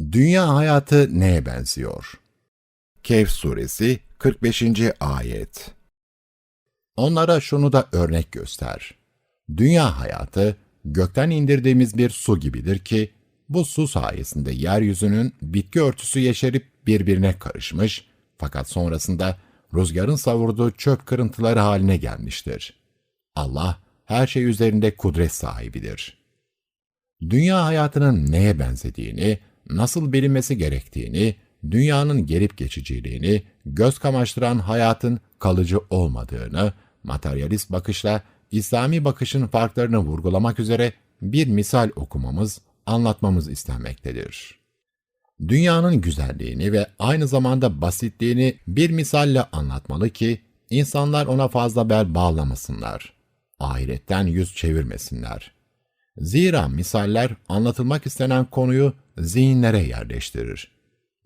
Dünya hayatı neye benziyor? Kehf suresi 45. ayet. Onlara şunu da örnek göster. Dünya hayatı gökten indirdiğimiz bir su gibidir ki bu su sayesinde yeryüzünün bitki örtüsü yeşerip birbirine karışmış fakat sonrasında rüzgarın savurduğu çöp kırıntıları haline gelmiştir. Allah her şey üzerinde kudret sahibidir. Dünya hayatının neye benzediğini, nasıl bilinmesi gerektiğini, dünyanın gelip geçiciliğini, göz kamaştıran hayatın kalıcı olmadığını, materyalist bakışla İslami bakışın farklarını vurgulamak üzere bir misal okumamız, anlatmamız istenmektedir. Dünyanın güzelliğini ve aynı zamanda basitliğini bir misalle anlatmalı ki, insanlar ona fazla bel bağlamasınlar. Ahiretten yüz çevirmesinler. Zira misaller anlatılmak istenen konuyu zihinlere yerleştirir.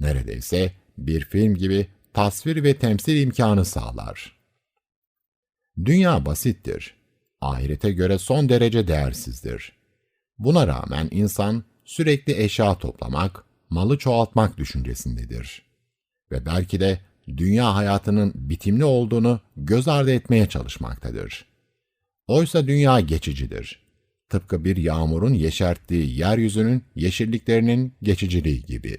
Neredeyse bir film gibi tasvir ve temsil imkanı sağlar. Dünya basittir. Ahirete göre son derece değersizdir. Buna rağmen insan sürekli eşya toplamak, malı çoğaltmak düşüncesindedir. Ve belki de dünya hayatının bitimli olduğunu göz ardı etmeye çalışmaktadır. Oysa dünya geçicidir. Tıpkı bir yağmurun yeşerttiği yeryüzünün yeşilliklerinin geçiciliği gibi.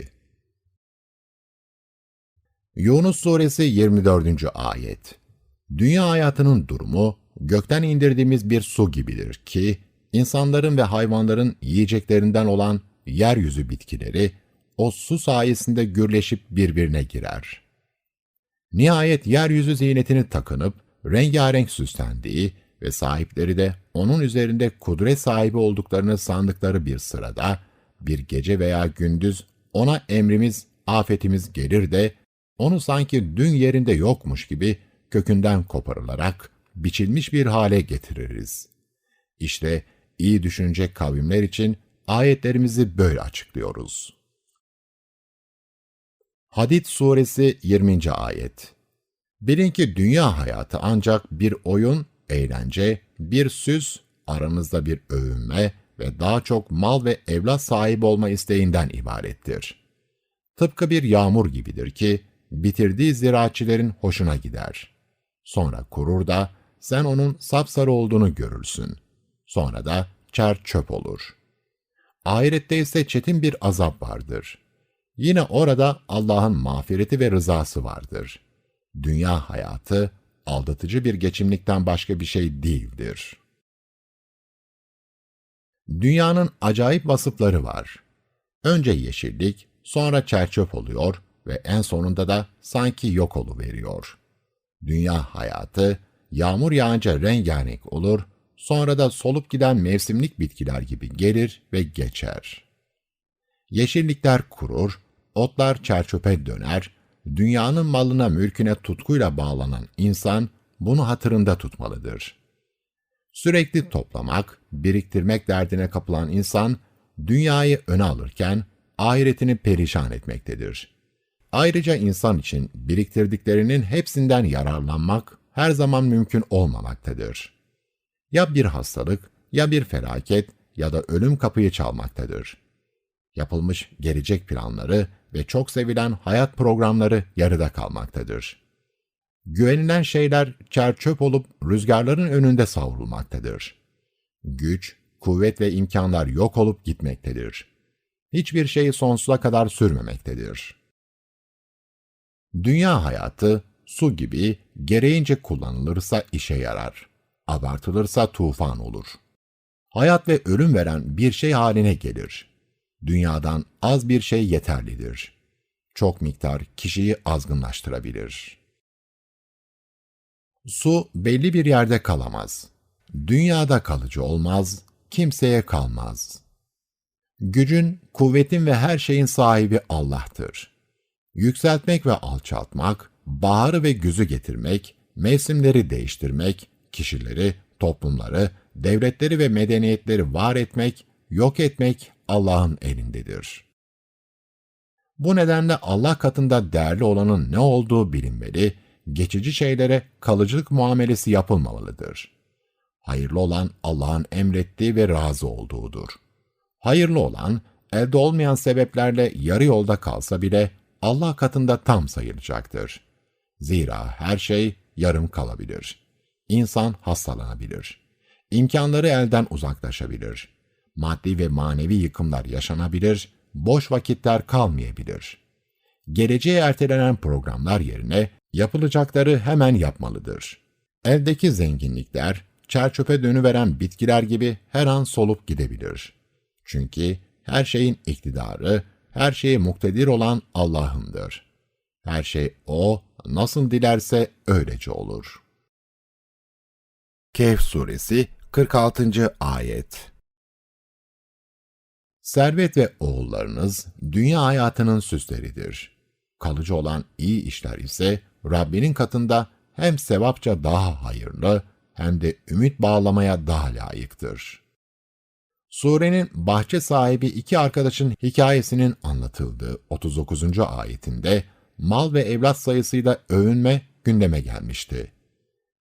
Yunus Suresi 24. Ayet Dünya hayatının durumu, gökten indirdiğimiz bir su gibidir ki, insanların ve hayvanların yiyeceklerinden olan yeryüzü bitkileri, o su sayesinde gürleşip birbirine girer. Nihayet yeryüzü ziynetini takınıp, rengarenk süslendiği ve sahipleri de onun üzerinde kudret sahibi olduklarını sandıkları bir sırada, bir gece veya gündüz ona emrimiz, afetimiz gelir de, onu sanki dün yerinde yokmuş gibi kökünden koparılarak biçilmiş bir hale getiririz. İşte iyi düşünecek kavimler için ayetlerimizi böyle açıklıyoruz. Hadid Suresi 20. Ayet Bilin ki dünya hayatı ancak bir oyun, eğlence, bir süs, aranızda bir övünme ve daha çok mal ve evlat sahibi olma isteğinden ibarettir. Tıpkı bir yağmur gibidir ki, bitirdiği ziraatçilerin hoşuna gider. Sonra kurur da sen onun sapsarı olduğunu görürsün. Sonra da çer çöp olur. Ahirette ise çetin bir azap vardır. Yine orada Allah'ın mağfireti ve rızası vardır. Dünya hayatı aldatıcı bir geçimlikten başka bir şey değildir. Dünyanın acayip vasıfları var. Önce yeşillik, sonra çerçöp oluyor ve en sonunda da sanki yok oluveriyor. Dünya hayatı, yağmur yağınca rengarenk olur, sonra da solup giden mevsimlik bitkiler gibi gelir ve geçer. Yeşillikler kurur, otlar çerçöpe döner, dünyanın malına mülküne tutkuyla bağlanan insan bunu hatırında tutmalıdır. Sürekli toplamak, biriktirmek derdine kapılan insan, dünyayı öne alırken ahiretini perişan etmektedir. Ayrıca insan için biriktirdiklerinin hepsinden yararlanmak her zaman mümkün olmamaktadır. Ya bir hastalık, ya bir felaket ya da ölüm kapıyı çalmaktadır. Yapılmış gelecek planları ve çok sevilen hayat programları yarıda kalmaktadır. Güvenilen şeyler çerçöp olup rüzgarların önünde savrulmaktadır. Güç, kuvvet ve imkanlar yok olup gitmektedir. Hiçbir şey sonsuza kadar sürmemektedir. Dünya hayatı su gibi gereğince kullanılırsa işe yarar. Abartılırsa tufan olur. Hayat ve ölüm veren bir şey haline gelir. Dünyadan az bir şey yeterlidir. Çok miktar kişiyi azgınlaştırabilir. Su belli bir yerde kalamaz. Dünyada kalıcı olmaz, kimseye kalmaz. Gücün, kuvvetin ve her şeyin sahibi Allah'tır. Yükseltmek ve alçaltmak, baharı ve güzü getirmek, mevsimleri değiştirmek, kişileri, toplumları, devletleri ve medeniyetleri var etmek, yok etmek Allah'ın elindedir. Bu nedenle Allah katında değerli olanın ne olduğu bilinmeli, geçici şeylere kalıcılık muamelesi yapılmamalıdır. Hayırlı olan Allah'ın emrettiği ve razı olduğudur. Hayırlı olan elde olmayan sebeplerle yarı yolda kalsa bile Allah katında tam sayılacaktır. Zira her şey yarım kalabilir. İnsan hastalanabilir. İmkanları elden uzaklaşabilir. Maddi ve manevi yıkımlar yaşanabilir, boş vakitler kalmayabilir. Geleceğe ertelenen programlar yerine yapılacakları hemen yapmalıdır. Eldeki zenginlikler, çerçöpe dönüveren bitkiler gibi her an solup gidebilir. Çünkü her şeyin iktidarı, her şeye muktedir olan Allah'ındır. Her şey O, nasıl dilerse öylece olur. Kehf Suresi 46. Ayet Servet ve oğullarınız dünya hayatının süsleridir. Kalıcı olan iyi işler ise Rabbinin katında hem sevapça daha hayırlı hem de ümit bağlamaya daha layıktır. Surenin bahçe sahibi iki arkadaşın hikayesinin anlatıldığı 39. ayetinde mal ve evlat sayısıyla övünme gündeme gelmişti.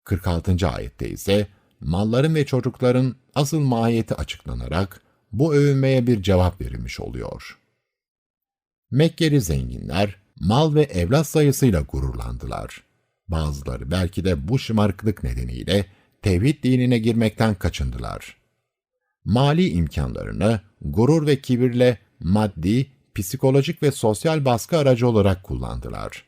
46. ayette ise malların ve çocukların asıl mahiyeti açıklanarak bu övünmeye bir cevap verilmiş oluyor. Mekkeli zenginler mal ve evlat sayısıyla gururlandılar. Bazıları belki de bu şımarıklık nedeniyle tevhid dinine girmekten kaçındılar. Mali imkanlarını gurur ve kibirle maddi, psikolojik ve sosyal baskı aracı olarak kullandılar.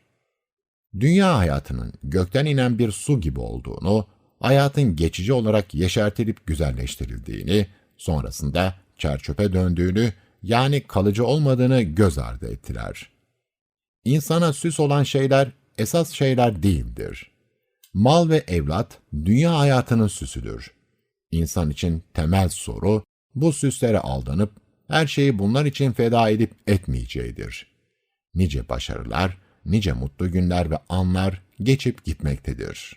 Dünya hayatının gökten inen bir su gibi olduğunu, hayatın geçici olarak yeşertilip güzelleştirildiğini, sonrasında çerçöpe döndüğünü, yani kalıcı olmadığını göz ardı ettiler. İnsana süs olan şeyler esas şeyler değildir. Mal ve evlat dünya hayatının süsüdür. İnsan için temel soru bu süslere aldanıp her şeyi bunlar için feda edip etmeyeceğidir. Nice başarılar, nice mutlu günler ve anlar geçip gitmektedir.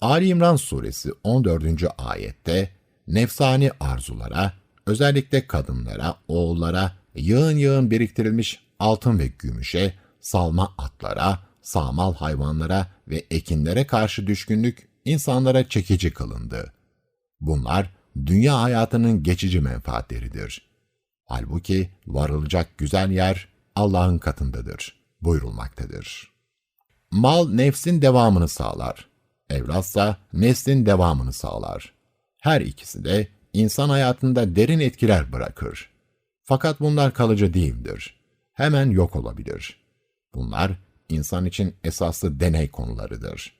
Ali İmran suresi 14. ayette nefsani arzulara, özellikle kadınlara, oğullara yığın yığın biriktirilmiş altın ve gümüşe, salma atlara, sağmal hayvanlara ve ekinlere karşı düşkünlük insanlara çekici kılındı. Bunlar dünya hayatının geçici menfaatleridir. Halbuki varılacak güzel yer Allah'ın katındadır, buyurulmaktadır. Mal nefsin devamını sağlar. Evlatsa neslin devamını sağlar. Her ikisi de insan hayatında derin etkiler bırakır. Fakat bunlar kalıcı değildir. Hemen yok olabilir. Bunlar insan için esaslı deney konularıdır.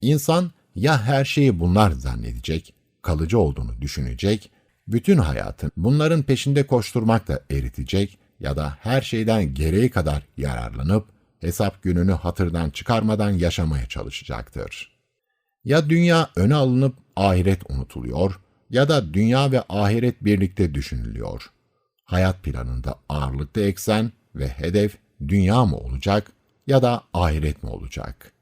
İnsan ya her şeyi bunlar zannedecek, kalıcı olduğunu düşünecek, bütün hayatın bunların peşinde koşturmakla eritecek ya da her şeyden gereği kadar yararlanıp hesap gününü hatırdan çıkarmadan yaşamaya çalışacaktır. Ya dünya öne alınıp ahiret unutuluyor ya da dünya ve ahiret birlikte düşünülüyor. Hayat planında ağırlıklı eksen ve hedef dünya mı olacak ya da ahiret mi olacak?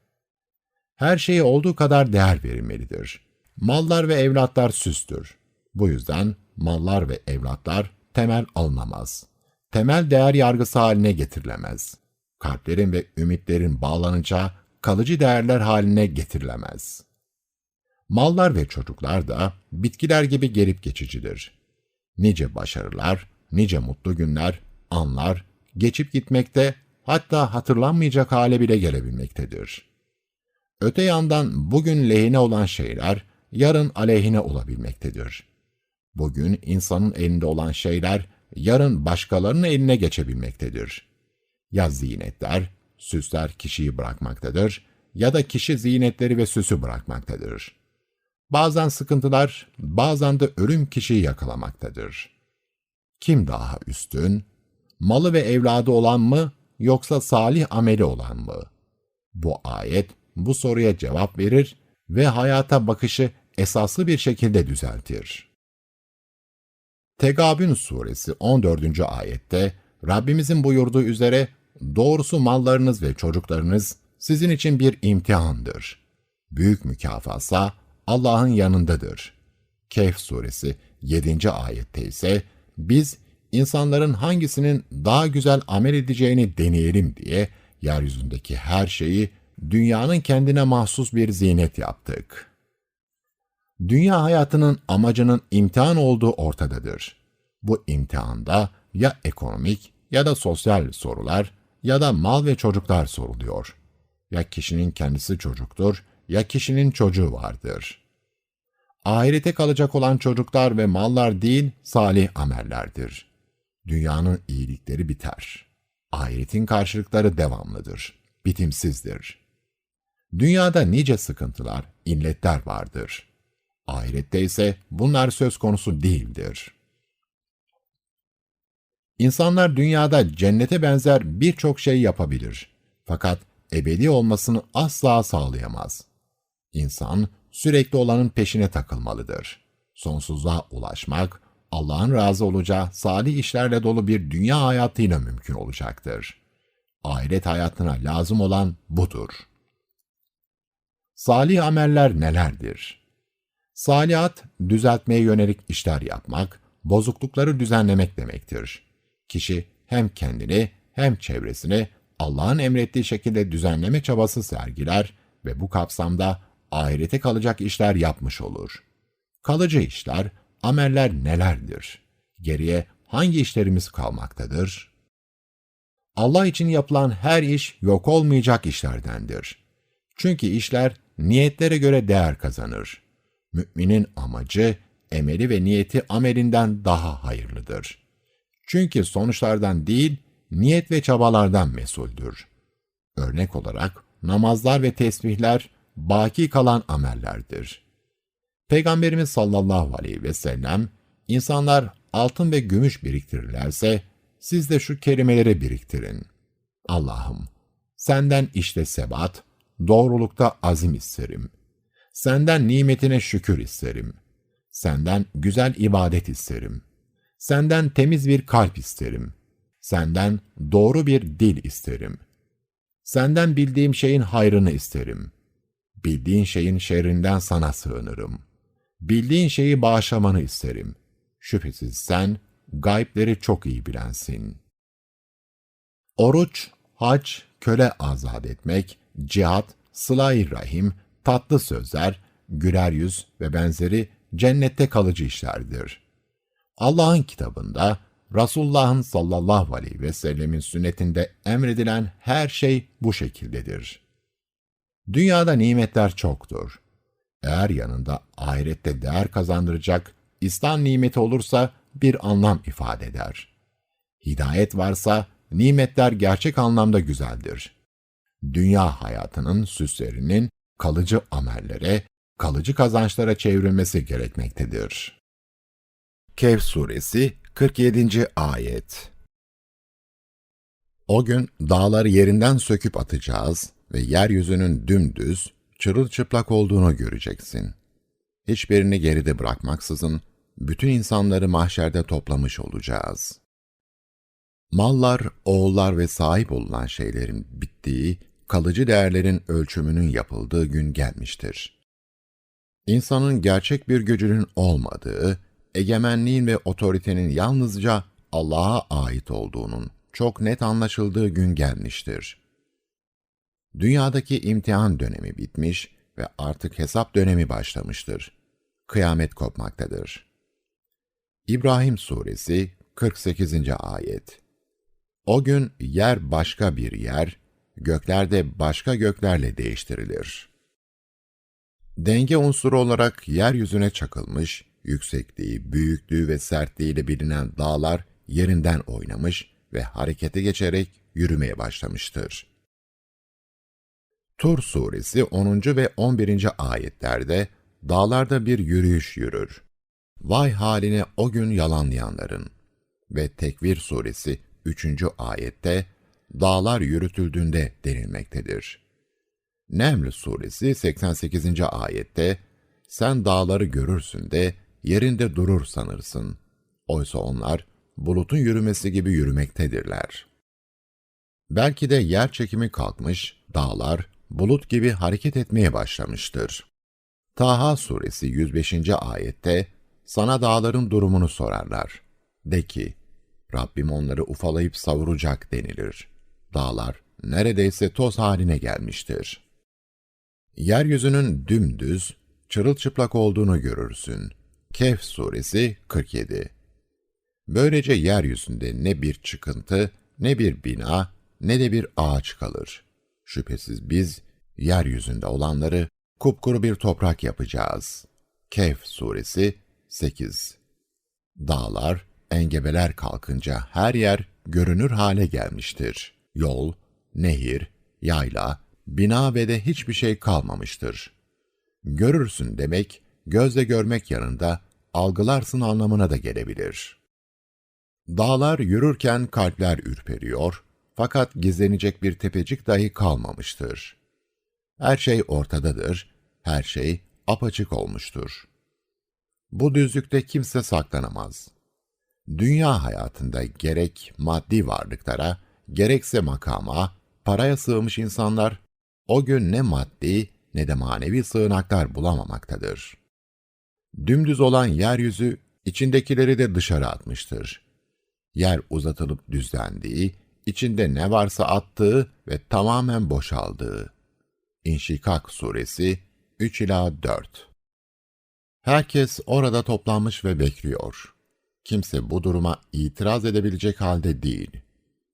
Her şeye olduğu kadar değer verilmelidir. Mallar ve evlatlar süstür. Bu yüzden mallar ve evlatlar temel alınamaz. Temel değer yargısı haline getirilemez. Kalplerin ve ümitlerin bağlanacağı kalıcı değerler haline getirilemez. Mallar ve çocuklar da bitkiler gibi gelip geçicidir. Nice başarılar, nice mutlu günler, anlar geçip gitmekte hatta hatırlanmayacak hale bile gelebilmektedir. Öte yandan bugün lehine olan şeyler yarın aleyhine olabilmektedir. Bugün insanın elinde olan şeyler yarın başkalarının eline geçebilmektedir. Ya ziynetler, süsler kişiyi bırakmaktadır ya da kişi ziynetleri ve süsü bırakmaktadır. Bazen sıkıntılar, bazen de ölüm kişiyi yakalamaktadır. Kim daha üstün? Malı ve evladı olan mı yoksa salih ameli olan mı? Bu ayet bu soruya cevap verir ve hayata bakışı esaslı bir şekilde düzeltir. Tegabün suresi 14. ayette Rabbimizin buyurduğu üzere doğrusu mallarınız ve çocuklarınız sizin için bir imtihandır. Büyük mükafatsa Allah'ın yanındadır. Kehf suresi 7. ayette ise biz insanların hangisinin daha güzel amel edeceğini deneyelim diye yeryüzündeki her şeyi dünyanın kendine mahsus bir zinet yaptık. Dünya hayatının amacının imtihan olduğu ortadadır. Bu imtihanda ya ekonomik ya da sosyal sorular ya da mal ve çocuklar soruluyor. Ya kişinin kendisi çocuktur ya kişinin çocuğu vardır. Ahirete kalacak olan çocuklar ve mallar değil, salih amellerdir. Dünyanın iyilikleri biter. Ahiretin karşılıkları devamlıdır, bitimsizdir. Dünyada nice sıkıntılar, illetler vardır. Ahirette ise bunlar söz konusu değildir. İnsanlar dünyada cennete benzer birçok şey yapabilir. Fakat ebedi olmasını asla sağlayamaz. İnsan sürekli olanın peşine takılmalıdır. Sonsuzluğa ulaşmak, Allah'ın razı olacağı salih işlerle dolu bir dünya hayatıyla mümkün olacaktır. Ahiret hayatına lazım olan budur. Salih ameller nelerdir? Salihat, düzeltmeye yönelik işler yapmak, bozuklukları düzenlemek demektir. Kişi hem kendini hem çevresini Allah'ın emrettiği şekilde düzenleme çabası sergiler ve bu kapsamda ahirete kalacak işler yapmış olur. Kalıcı işler, ameller nelerdir? Geriye hangi işlerimiz kalmaktadır? Allah için yapılan her iş yok olmayacak işlerdendir. Çünkü işler niyetlere göre değer kazanır. Müminin amacı, emeli ve niyeti amelinden daha hayırlıdır. Çünkü sonuçlardan değil, niyet ve çabalardan mesuldür. Örnek olarak namazlar ve tesbihler baki kalan amellerdir. Peygamberimiz sallallahu aleyhi ve sellem, insanlar altın ve gümüş biriktirirlerse, siz de şu kelimeleri biriktirin. Allah'ım, senden işte sebat, doğrulukta azim isterim. Senden nimetine şükür isterim. Senden güzel ibadet isterim. Senden temiz bir kalp isterim. Senden doğru bir dil isterim. Senden bildiğim şeyin hayrını isterim. Bildiğin şeyin şerrinden sana sığınırım. Bildiğin şeyi bağışlamanı isterim. Şüphesiz sen gaybleri çok iyi bilensin. Oruç, hac, köle azat etmek, cihat, sıla rahim, tatlı sözler, güler yüz ve benzeri cennette kalıcı işlerdir. Allah'ın kitabında, Resulullah'ın sallallahu aleyhi ve sellemin sünnetinde emredilen her şey bu şekildedir. Dünyada nimetler çoktur. Eğer yanında ahirette değer kazandıracak İslam nimeti olursa bir anlam ifade eder. Hidayet varsa nimetler gerçek anlamda güzeldir. Dünya hayatının süslerinin kalıcı amellere, kalıcı kazançlara çevrilmesi gerekmektedir. Kehf Suresi 47. Ayet O gün dağları yerinden söküp atacağız ve yeryüzünün dümdüz, çırılçıplak olduğunu göreceksin. Hiçbirini geride bırakmaksızın bütün insanları mahşerde toplamış olacağız. Mallar, oğullar ve sahip olunan şeylerin bittiği, kalıcı değerlerin ölçümünün yapıldığı gün gelmiştir. İnsanın gerçek bir gücünün olmadığı, egemenliğin ve otoritenin yalnızca Allah'a ait olduğunun çok net anlaşıldığı gün gelmiştir. Dünyadaki imtihan dönemi bitmiş ve artık hesap dönemi başlamıştır. Kıyamet kopmaktadır. İbrahim Suresi 48. Ayet O gün yer başka bir yer, göklerde başka göklerle değiştirilir. Denge unsuru olarak yeryüzüne çakılmış, yüksekliği, büyüklüğü ve sertliğiyle bilinen dağlar yerinden oynamış ve harekete geçerek yürümeye başlamıştır. Tur suresi 10. ve 11. ayetlerde dağlarda bir yürüyüş yürür. Vay haline o gün yalanlayanların. Ve Tekvir suresi 3. ayette dağlar yürütüldüğünde denilmektedir. Neml suresi 88. ayette sen dağları görürsün de yerinde durur sanırsın. Oysa onlar bulutun yürümesi gibi yürümektedirler. Belki de yer çekimi kalkmış, dağlar bulut gibi hareket etmeye başlamıştır. Taha suresi 105. ayette sana dağların durumunu sorarlar. De ki, Rabbim onları ufalayıp savuracak denilir. Dağlar neredeyse toz haline gelmiştir. Yeryüzünün dümdüz, çırılçıplak olduğunu görürsün. Kehf suresi 47 Böylece yeryüzünde ne bir çıkıntı, ne bir bina, ne de bir ağaç kalır. Şüphesiz biz, yeryüzünde olanları kupkuru bir toprak yapacağız. Kehf Suresi 8 Dağlar, engebeler kalkınca her yer görünür hale gelmiştir. Yol, nehir, yayla, bina ve de hiçbir şey kalmamıştır. Görürsün demek, gözle görmek yanında algılarsın anlamına da gelebilir. Dağlar yürürken kalpler ürperiyor, fakat gizlenecek bir tepecik dahi kalmamıştır. Her şey ortadadır, her şey apaçık olmuştur. Bu düzlükte kimse saklanamaz. Dünya hayatında gerek maddi varlıklara, gerekse makama, paraya sığmış insanlar, o gün ne maddi ne de manevi sığınaklar bulamamaktadır. Dümdüz olan yeryüzü, içindekileri de dışarı atmıştır. Yer uzatılıp düzlendiği, içinde ne varsa attığı ve tamamen boşaldığı. İnşikak Suresi 3 ila 4. Herkes orada toplanmış ve bekliyor. Kimse bu duruma itiraz edebilecek halde değil.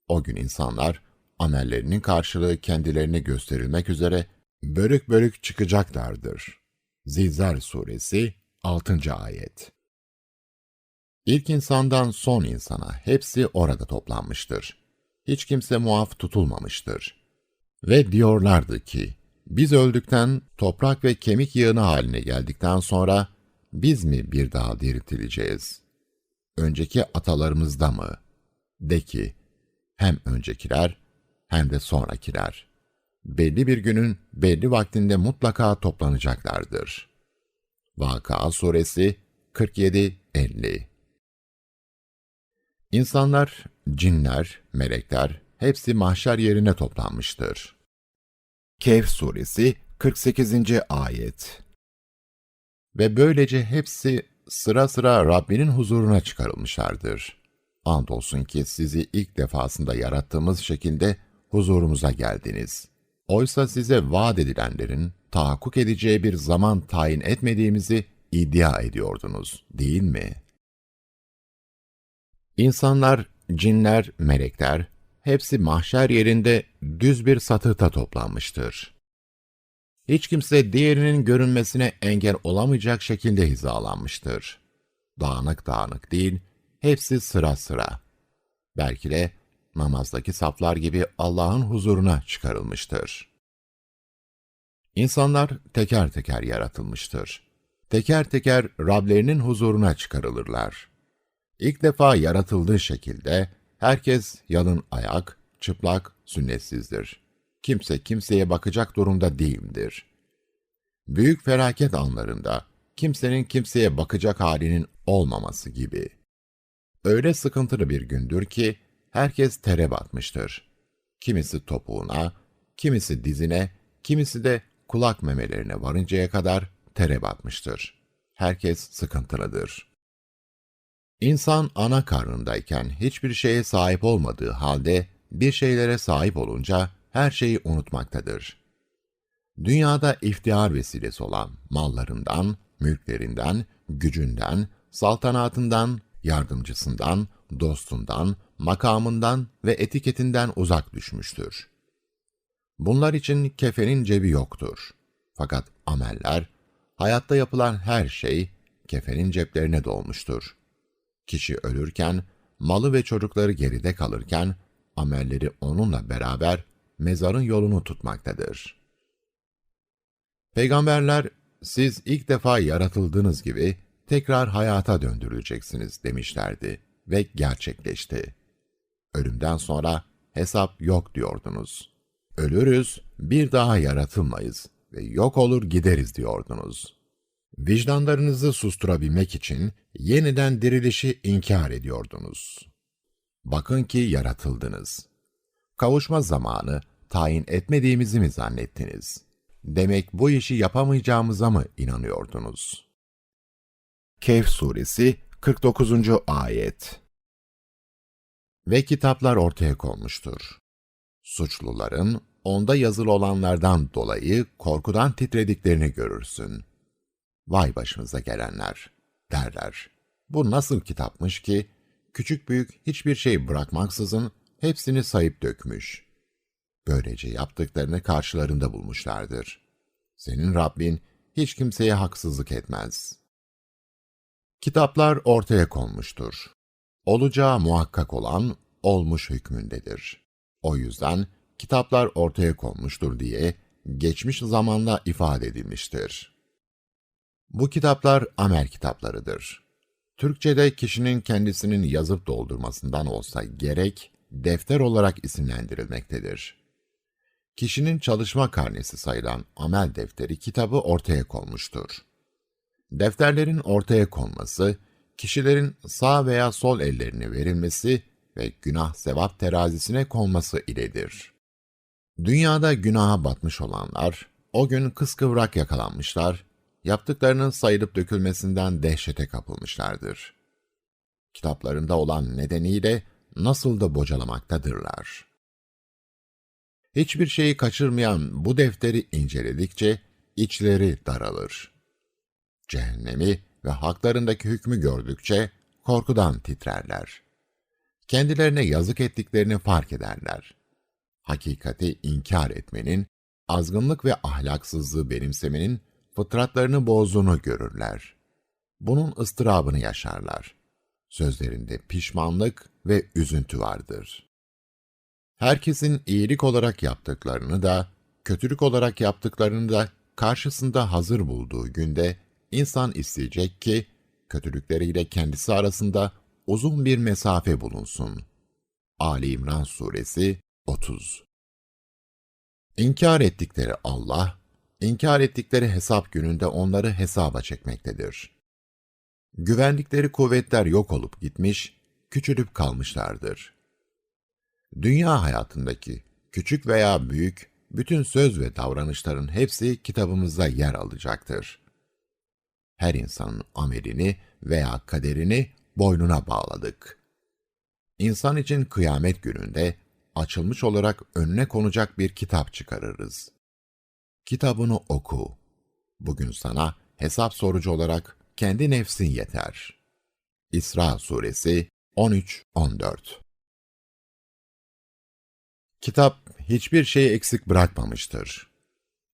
O gün insanlar amellerinin karşılığı kendilerine gösterilmek üzere bölük bölük çıkacaklardır. Zilzal Suresi 6. Ayet İlk insandan son insana hepsi orada toplanmıştır. Hiç kimse muaf tutulmamıştır. Ve diyorlardı ki, biz öldükten, toprak ve kemik yığını haline geldikten sonra, biz mi bir daha diriltileceğiz? Önceki atalarımızda mı? De ki, hem öncekiler, hem de sonrakiler. Belli bir günün belli vaktinde mutlaka toplanacaklardır. Vaka Suresi 47-50 İnsanlar, cinler, melekler hepsi mahşer yerine toplanmıştır. Kehf Suresi 48. Ayet Ve böylece hepsi sıra sıra Rabbinin huzuruna çıkarılmışlardır. Andolsun ki sizi ilk defasında yarattığımız şekilde huzurumuza geldiniz. Oysa size vaat edilenlerin tahakkuk edeceği bir zaman tayin etmediğimizi iddia ediyordunuz, değil mi? İnsanlar, cinler, melekler, hepsi mahşer yerinde düz bir satıhta toplanmıştır. Hiç kimse diğerinin görünmesine engel olamayacak şekilde hizalanmıştır. Dağınık dağınık değil, hepsi sıra sıra. Belki de namazdaki saflar gibi Allah'ın huzuruna çıkarılmıştır. İnsanlar teker teker yaratılmıştır. Teker teker Rablerinin huzuruna çıkarılırlar. İlk defa yaratıldığı şekilde herkes yalın ayak, çıplak, sünnetsizdir. Kimse kimseye bakacak durumda değildir. Büyük felaket anlarında kimsenin kimseye bakacak halinin olmaması gibi. Öyle sıkıntılı bir gündür ki herkes tere batmıştır. Kimisi topuğuna, kimisi dizine, kimisi de kulak memelerine varıncaya kadar tere batmıştır. Herkes sıkıntılıdır. İnsan ana karnındayken hiçbir şeye sahip olmadığı halde bir şeylere sahip olunca her şeyi unutmaktadır. Dünyada iftihar vesilesi olan mallarından, mülklerinden, gücünden, saltanatından, yardımcısından, dostundan, makamından ve etiketinden uzak düşmüştür. Bunlar için kefenin cebi yoktur. Fakat ameller, hayatta yapılan her şey kefenin ceplerine dolmuştur. Kişi ölürken, malı ve çocukları geride kalırken, amelleri onunla beraber mezarın yolunu tutmaktadır. Peygamberler, siz ilk defa yaratıldığınız gibi tekrar hayata döndürüleceksiniz demişlerdi ve gerçekleşti. Ölümden sonra hesap yok diyordunuz. Ölürüz, bir daha yaratılmayız ve yok olur gideriz diyordunuz. Vicdanlarınızı susturabilmek için yeniden dirilişi inkar ediyordunuz. Bakın ki yaratıldınız. Kavuşma zamanı tayin etmediğimizi mi zannettiniz? Demek bu işi yapamayacağımıza mı inanıyordunuz? Kehf Suresi 49. Ayet Ve kitaplar ortaya konmuştur. Suçluların onda yazılı olanlardan dolayı korkudan titrediklerini görürsün. Vay başımıza gelenler, derler. Bu nasıl kitapmış ki, küçük büyük hiçbir şey bırakmaksızın hepsini sayıp dökmüş. Böylece yaptıklarını karşılarında bulmuşlardır. Senin Rabbin hiç kimseye haksızlık etmez. Kitaplar ortaya konmuştur. Olacağı muhakkak olan olmuş hükmündedir. O yüzden kitaplar ortaya konmuştur diye geçmiş zamanla ifade edilmiştir. Bu kitaplar amel kitaplarıdır. Türkçe'de kişinin kendisinin yazıp doldurmasından olsa gerek, defter olarak isimlendirilmektedir. Kişinin çalışma karnesi sayılan amel defteri kitabı ortaya konmuştur. Defterlerin ortaya konması, kişilerin sağ veya sol ellerini verilmesi ve günah sevap terazisine konması iledir. Dünyada günaha batmış olanlar, o gün kıskıvrak yakalanmışlar, yaptıklarının sayılıp dökülmesinden dehşete kapılmışlardır. Kitaplarında olan nedeniyle nasıl da bocalamaktadırlar. Hiçbir şeyi kaçırmayan bu defteri inceledikçe içleri daralır. Cehennemi ve haklarındaki hükmü gördükçe korkudan titrerler. Kendilerine yazık ettiklerini fark ederler. Hakikati inkar etmenin, azgınlık ve ahlaksızlığı benimsemenin fıtratlarını bozduğunu görürler. Bunun ıstırabını yaşarlar. Sözlerinde pişmanlık ve üzüntü vardır. Herkesin iyilik olarak yaptıklarını da, kötülük olarak yaptıklarını da karşısında hazır bulduğu günde insan isteyecek ki, kötülükleriyle kendisi arasında uzun bir mesafe bulunsun. Ali İmran Suresi 30 İnkar ettikleri Allah, inkar ettikleri hesap gününde onları hesaba çekmektedir. Güvendikleri kuvvetler yok olup gitmiş, küçülüp kalmışlardır. Dünya hayatındaki küçük veya büyük bütün söz ve davranışların hepsi kitabımızda yer alacaktır. Her insanın amelini veya kaderini boynuna bağladık. İnsan için kıyamet gününde açılmış olarak önüne konacak bir kitap çıkarırız. Kitabını oku. Bugün sana hesap sorucu olarak kendi nefsin yeter. İsra Suresi 13-14 Kitap hiçbir şeyi eksik bırakmamıştır.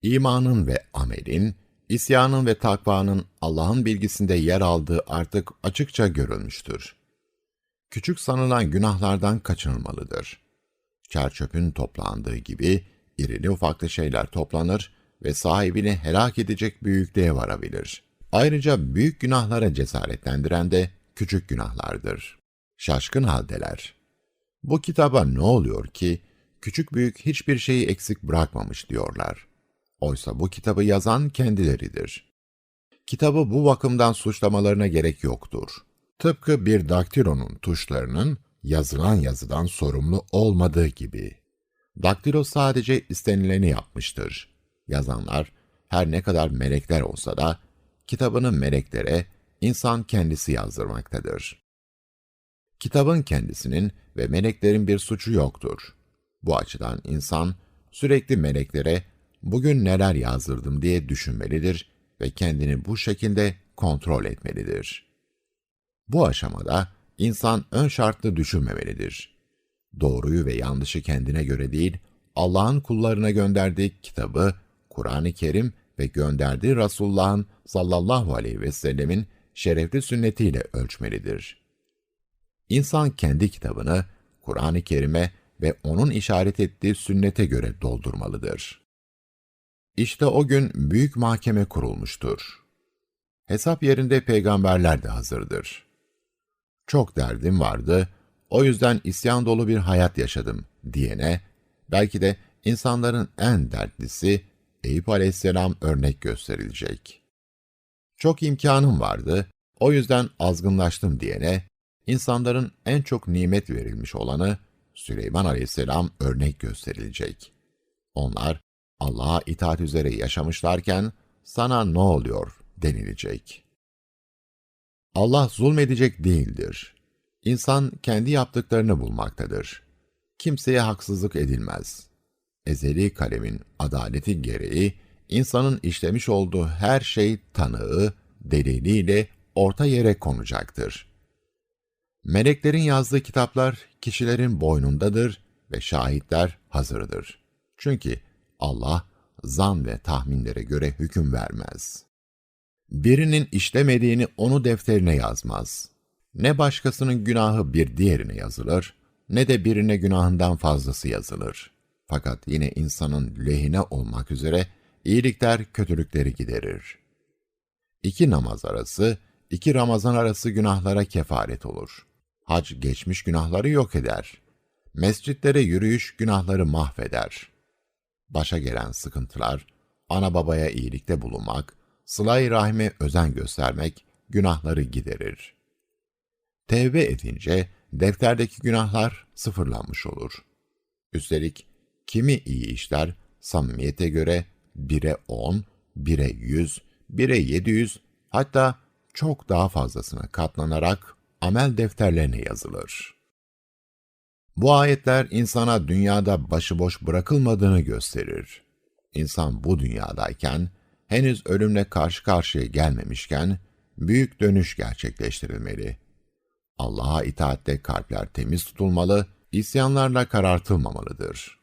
İmanın ve amelin, isyanın ve takvanın Allah'ın bilgisinde yer aldığı artık açıkça görülmüştür. Küçük sanılan günahlardan kaçınılmalıdır. Çerçöpün toplandığı gibi irili ufaklı şeyler toplanır ve sahibini helak edecek büyüklüğe varabilir. Ayrıca büyük günahlara cesaretlendiren de küçük günahlardır. Şaşkın haldeler. Bu kitaba ne oluyor ki, küçük büyük hiçbir şeyi eksik bırakmamış diyorlar. Oysa bu kitabı yazan kendileridir. Kitabı bu bakımdan suçlamalarına gerek yoktur. Tıpkı bir daktilonun tuşlarının yazılan yazıdan sorumlu olmadığı gibi. Daktilo sadece istenileni yapmıştır. Yazanlar her ne kadar melekler olsa da kitabını meleklere insan kendisi yazdırmaktadır. Kitabın kendisinin ve meleklerin bir suçu yoktur. Bu açıdan insan sürekli meleklere bugün neler yazdırdım diye düşünmelidir ve kendini bu şekilde kontrol etmelidir. Bu aşamada insan ön şartlı düşünmemelidir. Doğruyu ve yanlışı kendine göre değil, Allah'ın kullarına gönderdiği kitabı, Kur'an-ı Kerim ve gönderdiği Resulullah'ın sallallahu aleyhi ve sellemin şerefli sünnetiyle ölçmelidir. İnsan kendi kitabını Kur'an-ı Kerim'e ve onun işaret ettiği sünnete göre doldurmalıdır. İşte o gün büyük mahkeme kurulmuştur. Hesap yerinde peygamberler de hazırdır. Çok derdim vardı, o yüzden isyan dolu bir hayat yaşadım diyene, belki de insanların en dertlisi Eyüp aleyhisselam örnek gösterilecek. Çok imkanım vardı, o yüzden azgınlaştım diyene, insanların en çok nimet verilmiş olanı Süleyman aleyhisselam örnek gösterilecek. Onlar Allah'a itaat üzere yaşamışlarken sana ne oluyor denilecek. Allah zulmedecek değildir. İnsan kendi yaptıklarını bulmaktadır. Kimseye haksızlık edilmez. Ezeli kalemin adaleti gereği insanın işlemiş olduğu her şey tanığı, deliliyle orta yere konacaktır. Meleklerin yazdığı kitaplar kişilerin boynundadır ve şahitler hazırdır. Çünkü Allah zan ve tahminlere göre hüküm vermez. Birinin işlemediğini onu defterine yazmaz. Ne başkasının günahı bir diğerine yazılır, ne de birine günahından fazlası yazılır. Fakat yine insanın lehine olmak üzere iyilikler kötülükleri giderir. İki namaz arası, iki Ramazan arası günahlara kefaret olur. Hac geçmiş günahları yok eder. Mescitlere yürüyüş günahları mahveder. Başa gelen sıkıntılar, ana babaya iyilikte bulunmak, sıla-i rahime özen göstermek günahları giderir. Tevbe edince defterdeki günahlar sıfırlanmış olur. Üstelik kimi iyi işler samimiyete göre 1'e 10, 1'e 100, 1'e 700 hatta çok daha fazlasına katlanarak amel defterlerine yazılır. Bu ayetler insana dünyada başıboş bırakılmadığını gösterir. İnsan bu dünyadayken, henüz ölümle karşı karşıya gelmemişken, büyük dönüş gerçekleştirilmeli. Allah'a itaatte kalpler temiz tutulmalı, isyanlarla karartılmamalıdır.